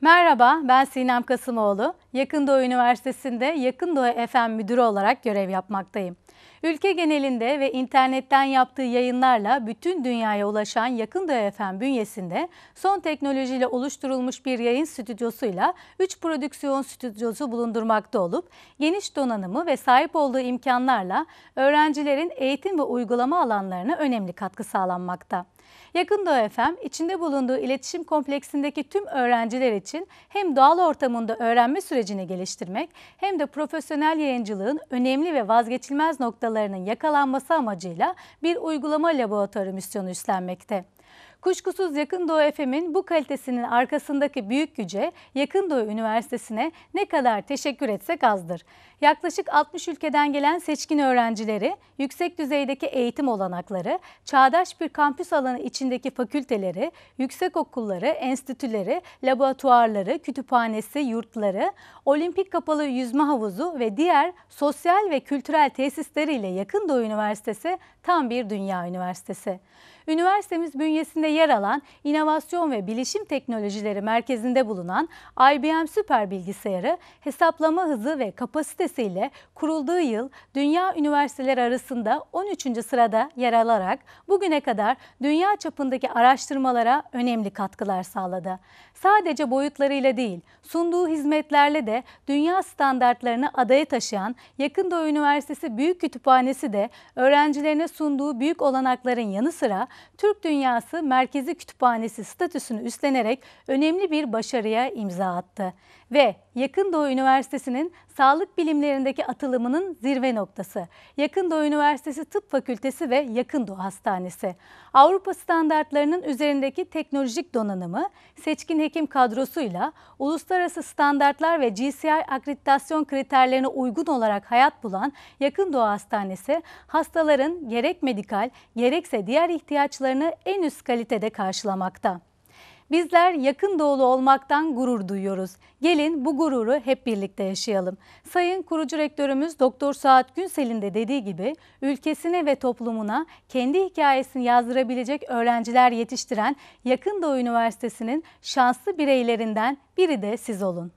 Merhaba, ben Sinem Kasımoğlu. Yakın Doğu Üniversitesi'nde Yakın Doğu FM müdürü olarak görev yapmaktayım. Ülke genelinde ve internetten yaptığı yayınlarla bütün dünyaya ulaşan Yakın Doğu FM bünyesinde son teknolojiyle oluşturulmuş bir yayın stüdyosuyla 3 prodüksiyon stüdyosu bulundurmakta olup geniş donanımı ve sahip olduğu imkanlarla öğrencilerin eğitim ve uygulama alanlarına önemli katkı sağlanmakta. Yakın Doğu FM, içinde bulunduğu iletişim kompleksindeki tüm öğrenciler için hem doğal ortamında öğrenme sürecini geliştirmek hem de profesyonel yayıncılığın önemli ve vazgeçilmez noktalarının yakalanması amacıyla bir uygulama laboratuvarı misyonu üstlenmekte. Kuşkusuz Yakın Doğu FM'in bu kalitesinin arkasındaki büyük güce Yakın Doğu Üniversitesi'ne ne kadar teşekkür etsek azdır. Yaklaşık 60 ülkeden gelen seçkin öğrencileri, yüksek düzeydeki eğitim olanakları, çağdaş bir kampüs alanı içindeki fakülteleri, yüksek okulları, enstitüleri, laboratuvarları, kütüphanesi, yurtları, olimpik kapalı yüzme havuzu ve diğer sosyal ve kültürel tesisleriyle Yakın Doğu Üniversitesi tam bir dünya üniversitesi. Üniversitemiz bünyesinde yer alan İnovasyon ve Bilişim Teknolojileri Merkezi'nde bulunan IBM Süper Bilgisayarı hesaplama hızı ve kapasitesiyle kurulduğu yıl dünya üniversiteleri arasında 13. sırada yer alarak bugüne kadar dünya çapındaki araştırmalara önemli katkılar sağladı. Sadece boyutlarıyla değil, sunduğu hizmetlerle de dünya standartlarını adaya taşıyan Yakın Doğu Üniversitesi Büyük Kütüphanesi de öğrencilerine sunduğu büyük olanakların yanı sıra Türk Dünyası Merkezi Kütüphanesi statüsünü üstlenerek önemli bir başarıya imza attı. Ve Yakın Doğu Üniversitesi'nin sağlık bilimlerindeki atılımının zirve noktası. Yakın Doğu Üniversitesi Tıp Fakültesi ve Yakın Doğu Hastanesi. Avrupa standartlarının üzerindeki teknolojik donanımı, seçkin hekim kadrosuyla uluslararası standartlar ve GCI akreditasyon kriterlerine uygun olarak hayat bulan Yakın Doğu Hastanesi, hastaların gerek medikal gerekse diğer ihtiyaçlarını en üst kalitede karşılamakta. Bizler yakın doğulu olmaktan gurur duyuyoruz. Gelin bu gururu hep birlikte yaşayalım. Sayın kurucu rektörümüz Doktor Saat Günsel'in de dediği gibi ülkesine ve toplumuna kendi hikayesini yazdırabilecek öğrenciler yetiştiren Yakın Doğu Üniversitesi'nin şanslı bireylerinden biri de siz olun.